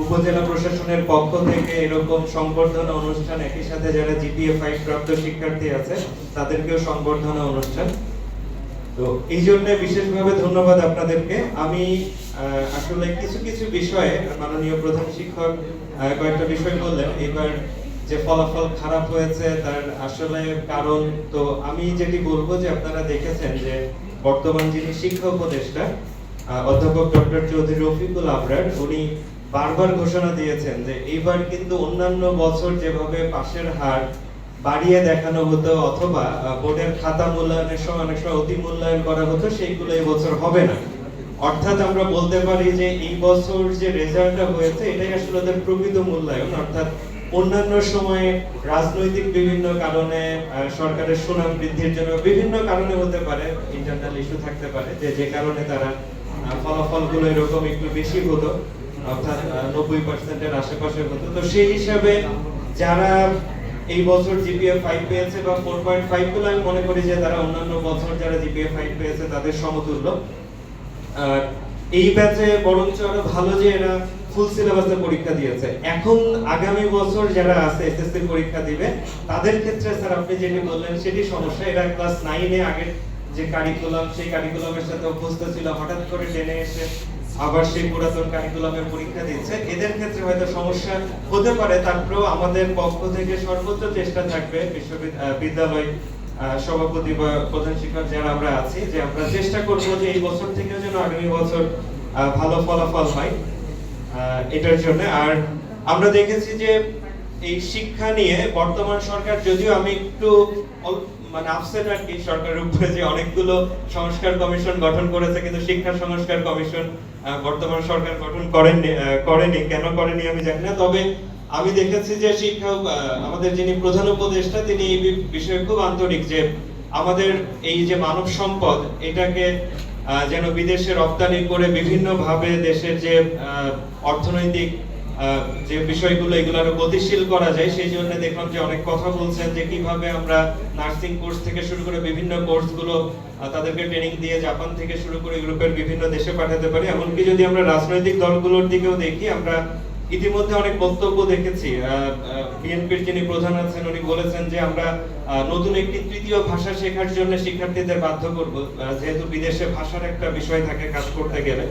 উপজেলা প্রশাসনের পক্ষ থেকে এরকম সংবর্ধনা অনুষ্ঠান একই সাথে যারা জিপিএ ফাইভ প্রাপ্ত শিক্ষার্থী আছে, তাদেরকেও সংবর্ধনা অনুষ্ঠান। তো এই জন্য বিশেষভাবে ধন্যবাদ আপনাদেরকে। আমি আসলে কিছু কিছু বিষয়ে মাননীয় প্রধান শিক্ষক কয়েকটা বিষয় বললেন। এবার যে ফলাফল খারাপ হয়েছে, তার আসলে কারণ, তো আমি যেটি বলব যে আপনারা দেখেছেন যে বর্তমান যিনি শিক্ষা উপদেষ্টা অধ্যাপক ডক্টর চৌধুরী রফিকুল আবরার, উনি বারবার ঘোষণা দিয়েছেন যে এইবার কিন্তু অন্যান্য বছর যেভাবে পাশের হার বাড়িয়ে দেখানো হতো অথবা বোর্ডের খাতা মূল্যায়নের সময় অনেক সময় অতি মূল্যায়ন করা হতো, সেইগুলো এই বছর হবে না। অর্থাৎ আমরা বলতে পারি যে এই বছর যে রেজাল্টটা হয়েছে, এটাই আসলে ওদের প্রকৃত মূল্যায়ন। অর্থাৎ অন্যান্য সময়ে রাজনৈতিক বিভিন্ন কারণে সরকারের সুনাম বৃদ্ধির জন্য বিভিন্ন কারণে হতে পারে ইন্টারনাল ইস্যু থাকতে পারে, যে যে কারণে তারা ফলাফলগুলো এরকম একটু বেশি হতো। পরীক্ষা দিয়েছে। এখন আগামী বছর যারা আছে পরীক্ষা দিবে, তাদের ক্ষেত্রে স্যার আপনি যেটি বললেন সেটি সমস্যা। এরা ক্লাস নাইনে আগের যে কারিকুলাম সেই কারিকুলামের সাথে অভ্যস্ত ছিল। হঠাৎ করে টেনে এসে আবার সেই পুরাতন কারিকুলামের পরীক্ষা দিচ্ছে এদের ক্ষেত্রে হয়তো সমস্যা হতে পারে, তারপরেও আমাদের পক্ষ থেকে সর্বোচ্চ চেষ্টা থাকবে বিশ্ববিদ্যালয় সভাপতি বা প্রধান শিক্ষক যারা আমরা আছি, যে আমরা চেষ্টা করব যে এই বছর থেকেও যেন আগামী বছর ভালো ফলাফল হয় এটার জন্য। আর আমরা দেখেছি যে এই শিক্ষা নিয়ে বর্তমান সরকার, যদিও আমি একটু মানে আপসেট আর কি সরকারের উপরে যে অনেকগুলো সংস্কার কমিশন গঠন করেছে, কিন্তু শিক্ষা সংস্কার কমিশন বর্তমান সরকার গঠন করেননি করেনি। কেন করেনি আমি জানি না, তবে আমি দেখেছি যে শিক্ষা আমাদের যিনি প্রধান উপদেষ্টা, তিনি এই বিষয়ে খুব আন্তরিক যে আমাদের এই যে মানব সম্পদ, এটাকে যেন বিদেশে রপ্তানি করে বিভিন্ন ভাবে দেশের যে অর্থনৈতিক যে বিষয়গুলো এগুলো আরও গতিশীল করা যায়, সেই জন্য দেখলাম যে অনেক কথা বলছেন যে কীভাবে আমরা নার্সিং কোর্স থেকে শুরু করে বিভিন্ন কোর্সগুলো তাদেরকে ট্রেনিং দিয়ে জাপান থেকে শুরু করে ইউরোপের বিভিন্ন দেশে পাঠাতে পারি। এমনকি যদি আমরা রাজনৈতিক দলগুলোর দিকেও দেখি, আমরা ইতিমধ্যে অনেক বক্তব্য দেখেছি। বিএনপির যিনি প্রধান আছেন, উনি বলেছেন যে আমরা নতুন একটি তৃতীয় ভাষা শেখার জন্য শিক্ষার্থীদের বাধ্য করব। যেহেতু বিদেশে ভাষার একটা বিষয় থাকে কাজ করতে গেলে।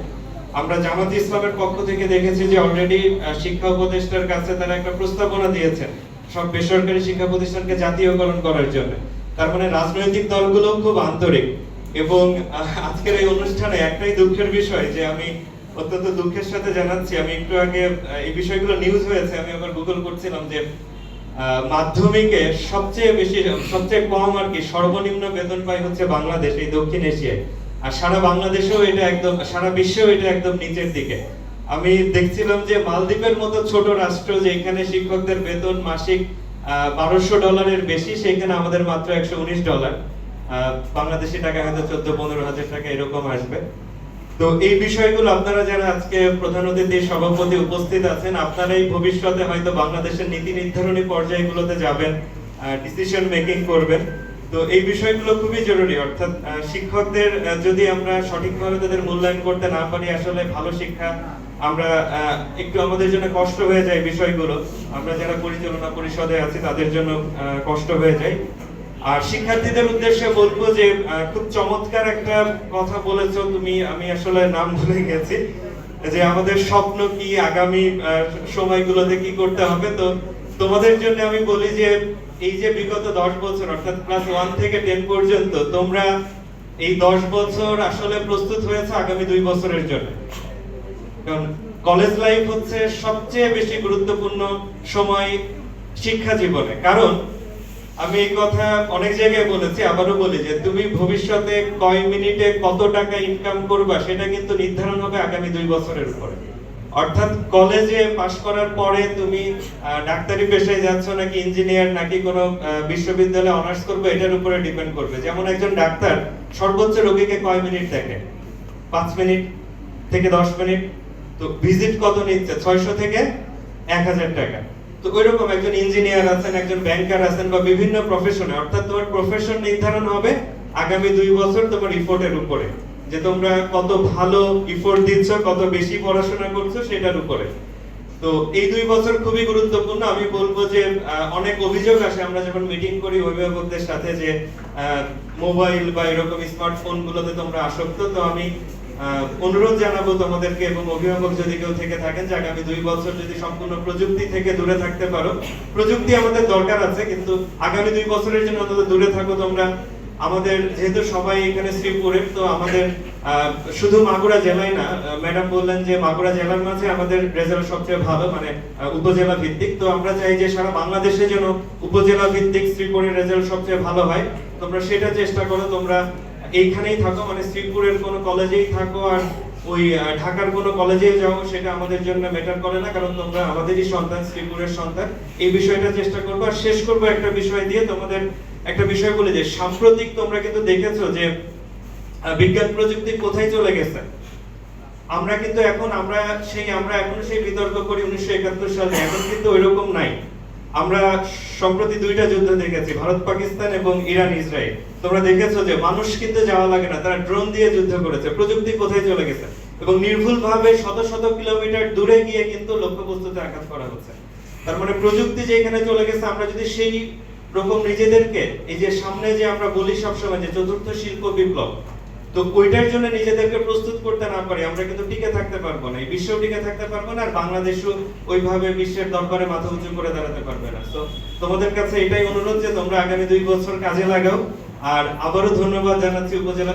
আমরা জামাত ইসলামের পক্ষ থেকে দেখেছি যে অলরেডি শিক্ষা উপদেষ্টার কাছে তারা একটা প্রস্তাবনা দিয়েছেন সব বেসরকারি শিক্ষা প্রতিষ্ঠানকে জাতীয়করণ করার জন্য। তার মানে রাজনৈতিক দলগুলো খুব আন্তরিক। এবং আজকের এই অনুষ্ঠানে একটাই দুঃখের বিষয় যে আমি অত্যন্ত দুঃখের সাথে জানাচ্ছি, আমি একটু আগে এই বিষয়গুলো নিউজ হয়েছে, আমি আবার গুগল করছিলাম যে মাধ্যমিকে সবচেয়ে বেশি, সবচেয়ে কম আর কি সর্বনিম্ন বেতন পায় হচ্ছে বাংলাদেশ, এই দক্ষিণ এশিয়ায়। আর সারা বাংলাদেশেও এটা একদম, সারা বিশ্বেও এটা একদম নিচের দিকে। আমি দেখছিলাম যে মালদ্বীপের মতো ছোট রাষ্ট্র যেখানে শিক্ষকদের বেতন মাসিক বারোশো ডলারের বেশি সেখানে আমাদের মাত্র একশো উনিশ ডলার। বাংলাদেশি টাকা হয়তো চোদ্দ, পনেরো হাজার টাকা এরকম আসবে। তো এই বিষয়গুলো আপনারা যারা আজকে প্রধান অতিথি সভাপতি উপস্থিত আছেন, আপনারাই ভবিষ্যতে হয়তো বাংলাদেশের নীতি নির্ধারণী পর্যায়গুলোতে যাবেন ডিসিশন মেকিং করবেন। তো এই বিষয়গুলো খুবই জরুরি, অর্থাৎ শিক্ষকদের যদি আমরা সঠিকভাবে তাদের মূল্যায়ন করতে না পারি, আসলে ভালো শিক্ষা আমরা একটু আমাদের জন্য কষ্ট হয়ে যায় বিষয়গুলো। আমরা যারা পরিচালনা পরিষদে আছি, তাদের জন্য কষ্ট হয়ে যায়। আর শিক্ষার্থীদের উদ্দেশ্যে বলব যে খুব চমৎকার একটা কথা বলেছ তুমি, আমি আসলে নাম ভুলে গেছি, যে আমাদের স্বপ্ন কি, আগামী সময়গুলোতে কি করতে হবে। তো তোমাদের জন্য আমি বলি যে এই যে বিগত দশ বছর, অর্থাৎ ক্লাস ওয়ান থেকে টেন পর্যন্ত, তোমরা এই দশ বছর আসলে প্রস্তুত হয়েছে আগামী দুই বছরের জন্য? কারণ কলেজ লাইফ হচ্ছে সবচেয়ে বেশি গুরুত্বপূর্ণ সময় শিক্ষা জীবনে। কারণ আমি এই কথা অনেক জায়গায় বলেছি, আবারও বলি যে তুমি ভবিষ্যতে কয় মিনিটে কত টাকা ইনকাম করবা, সেটা কিন্তু নির্ধারণ হবে আগামী দুই বছরের উপরে। অর্থাৎ কলেজে পাশ করার পরে তুমি ডাক্তারি পেশায় যাচ্ছ নাকি ইঞ্জিনিয়ার নাকি কোনো বিশ্ববিদ্যালয়ে অনার্স করবে, এটার উপরে ডিপেন্ড করবে। যেমন একজন ডাক্তার সর্বোচ্চ রোগীকে কয় মিনিট দেখে? পাঁচ মিনিট থেকে দশ মিনিট। তো ভিজিট কত নিচ্ছে? ছয়শো থেকে এক হাজার টাকা। তো ওইরকম একজন ইঞ্জিনিয়ার আছেন, একজন ব্যাংকার আছেন বা বিভিন্ন প্রফেশনে অর্থাৎ তোমার প্রফেশন নির্ধারণ হবে আগামী দুই বছর তোমার রিপোর্টের উপরে। যে তোমরা কত ভালো ইফোর্ট দিচ্ছ, কত বেশি পড়াশোনা করছ সেটার উপরে। তো এই দুই বছর খুবই গুরুত্বপূর্ণ। আমি বলব যে অনেক অভিযোগ আসে। আমরা যখন মিটিং করি অভিভাবকদের সাথে যে মোবাইল বা এরকম স্মার্টফোন গুলোতে তোমরা আসক্ত, তো আমি অনুরোধ জানাব তোমাদেরকে এবং অভিভাবক যদি কেউ থেকে থাকেন, যে আগামী দুই বছর যদি সম্পূর্ণ প্রযুক্তি থেকে দূরে থাকতে পারো। প্রযুক্তি আমাদের দরকার আছে, কিন্তু আগামী দুই বছরের জন্য অন্তত দূরে থাকো তোমরা। আমাদের, যেহেতু সবাই এখানে শ্রীপুরের তো আমাদের শুধু মাগুরা জেলায় না ম্যাডাম বললেন যে মাগুরা জেলার মাঝে আমাদের রেজাল্ট সবচেয়ে ভালো মানে উপজেলা ভিত্তিক। তো আমরা চাই যে সারা বাংলাদেশে যেন উপজেলা ভিত্তিক শ্রীপুরের রেজাল্ট সবচেয়ে ভালো হয়। তোমরা সেটা চেষ্টা করো, তোমরা এইখানেই থাকো মানে শ্রীপুরের কোনো কলেজেই থাকো আর ওই ঢাকার কোনো কলেজে যাও, সেটা আমাদের জন্য ম্যাটার করে না, কারণ তোমরা আমাদেরই সন্তান, শ্রীপুরের সন্তান। এই বিষয়টা চেষ্টা করব। আর শেষ করব একটা বিষয় দিয়ে তোমাদের একটা বিষয় বলে যে, সাম্প্রতিক তোমরা কিন্তু দেখেছ যে বিজ্ঞান প্রযুক্তি কোথায় চলে গেছে? আমরা কিন্তু এখন, আমরা সেই, আমরা এখন সেই বিতর্ক করি উনিশশো একাত্তর সালে, এখন কিন্তু ওইরকম নাই। আমরা সম্প্রতি দুইটা যুদ্ধ দেখেছি, ভারত, পাকিস্তান এবং ইরান, ইসরায়েল। তোমরা দেখেছ যে, মানুষ কিন্তু যাওয়া লাগে না, তারা ড্রোন দিয়ে যুদ্ধ করেছে, প্রযুক্তি কোথায় চলে গেছে? এবং নির্ভুলভাবে শত শত কিলোমিটার দূরে গিয়ে কিন্তু লক্ষ্যবস্তুতে আঘাত করা হচ্ছে। তার মানে প্রযুক্তি যেখানে চলে গেছে, আমরা যদি সেই রকম নিজেদেরকে, এই যে সামনে যে আমরা বলি সবসময় যে চতুর্থ শিল্প বিপ্লব, তো ওইটার জন্য নিজেদেরকে প্রস্তুত করতে না পারি আমরা কিন্তু টিকে থাকতে পারব না। এই বিশ্ব টিকে থাকতে পারব না আর বাংলাদেশও ওইভাবে বিশ্বের দরবারে মাথা উঁচু করে দাঁড়াতে পারবে না। তো তোমাদের কাছে এটাই অনুরোধ যে তোমরা আগামী দুই বছর কাজে লাগাও। আর আবারও ধন্যবাদ জানাচ্ছি উপজেলা